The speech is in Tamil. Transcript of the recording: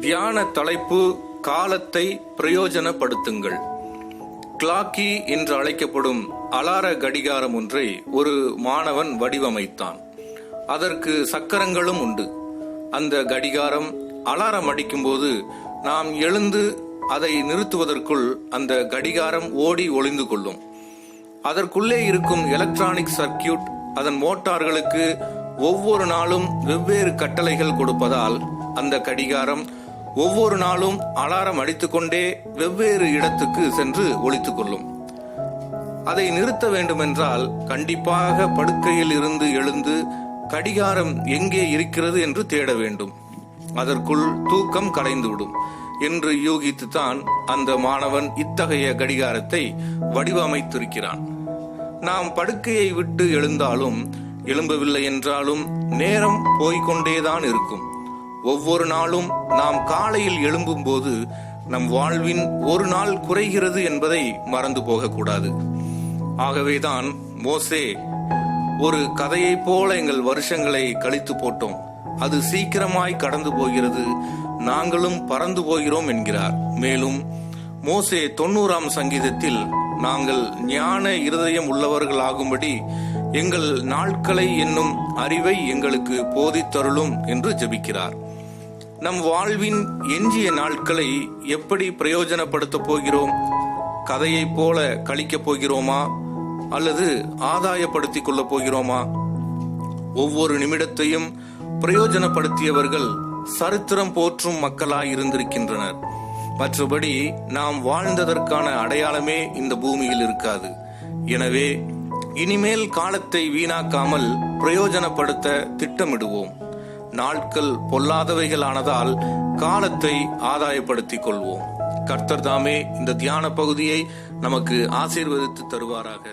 தியான தலைப்பு காலத்தை பிரயோஜனப்படுத்துங்கள். கிளாக்கி என்று அழைக்கப்படும் அலார கடிகாரம் ஒன்றை ஒரு மாணவன் வடிவமைத்தான். அதற்கு சக்கரங்களும் உண்டு. அந்த கடிகாரம் அலாரம் அடிக்கும்போது நாம் எழுந்து அதை நிறுத்துவதற்குள் அந்த கடிகாரம் ஓடி ஒளிந்து கொள்ளும். அதற்குள்ளே இருக்கும் எலக்ட்ரானிக் சர்க்கியூட் அதன் மோட்டார்களுக்கு ஒவ்வொரு நாளும் வெவ்வேறு கட்டளைகள் கொடுப்பதால் அந்த கடிகாரம் ஒவ்வொரு நாளும் அலாரம் அடித்துக்கொண்டே வெவ்வேறு இடத்துக்கு சென்று ஒழித்துக் கொள்ளும். அதை நிறுத்த வேண்டுமென்றால் கண்டிப்பாக படுக்கையில் இருந்து எழுந்து கடிகாரம் எங்கே இருக்கிறது என்று தேட வேண்டும். அதற்குள் தூக்கம் கலைந்துவிடும் என்று யூகித்துத்தான் அந்த மாணவன் இத்தகைய கடிகாரத்தை வடிவமைத்திருக்கிறான். நாம் படுக்கையை விட்டு எழுந்தாலும் எழும்பவில்லை என்றாலும் நேரம் போய்கொண்டேதான் இருக்கும். ஒவ்வொரு நாளும் நாம் காலையில் எழும்பும்போது நம் வாழ்வின் ஒரு நாள் குறைகிறது என்பதை மறந்து போகக்கூடாது. ஆகவேதான் மோசே ஒரு கதையைப் போல எங்கள் வருஷங்களை கழித்து போட்டோம். அது சீக்கிரமாய் கடந்து போகிறது. நாங்களும் பறந்து போகிறோம் என்கிறார். மேலும் மோசே தொண்ணூறாம் சங்கீதத்தில் நாங்கள் ஞான இருதயம் உள்ளவர்களாகும்படி எங்கள் நாட்களை என்னும் அறிவை எங்களுக்கு போதித்தருளும் என்று ஜெபிக்கிறார். நம் வாழ்வின் எஞ்சிய நாட்களை எப்படி பிரயோஜனப்படுத்தப் போகிறோம்? கதையைப் போல கழிக்கப் போகிறோமா? அல்லது ஆதாயப்படுத்திக் கொள்ளப் போகிறோமா? ஒவ்வொரு நிமிடத்தையும் பிரயோஜனப்படுத்தியவர்கள் சரித்திரம் போற்றும் மக்களாய் இருந்திருக்கின்றனர். மற்றபடி நாம் வாழ்ந்ததற்கான அடையாளமே இந்த பூமியில் இருக்காது. எனவே இனிமேல் காலத்தை வீணாக்காமல் பிரயோஜனப்படுத்த திட்டமிடுவோம். நாட்கள் பொல்லாதவைகளானதால் காலத்தை ஆதாயப்படுத்திக் கொள்வோம். கர்த்தர் தாமே இந்த தியான பகுதியை நமக்கு ஆசீர்வதித்து தருவாராக.